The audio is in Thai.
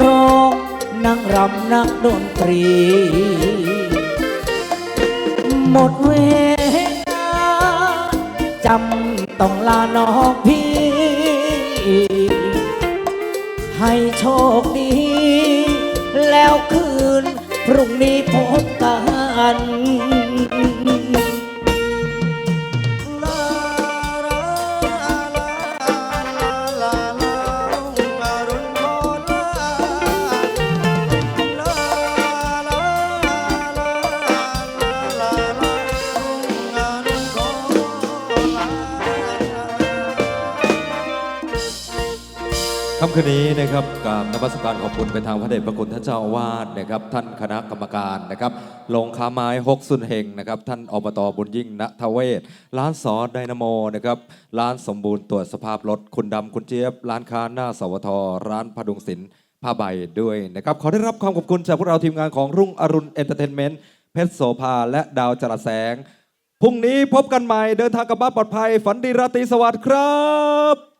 ร้อง นักรำนักดนตรี หมดเวลาจำต้องลาน้องพี่ ให้โชคดี แล้วคืน พรุ่งนี้พบกัน ค่ำคืนนี้นะครับกราบนมัสการขอบคุณไปทางพระเดชพระคุณท่านเจ้าอาวาสนะครับ ท่านคณะกรรมการนะครับลงค้าไม้ฮกสุนเฮงนะครับ ท่านอบตบุญยิ่งณทเวศ ร้านสอไดนาโมนะครับ ร้านสมบูรณ์ตรวจสภาพรถคุณดำคุณเจี๊ยบ ร้านค้าหน้าสวทร้านพดุงศิลป์ผ้าใบด้วยนะครับ ขอได้รับความขอบคุณจากพวกเราทีมงานของรุ่งอรุณเอนเตอร์เทนเมนต์เพชรโสภาและดาวจรัสแสงพรุ่งนี้พบกันใหม่เดินทางกลับบ้านปลอดภัย ฝันดีราตรีสวัสดิ์ครับ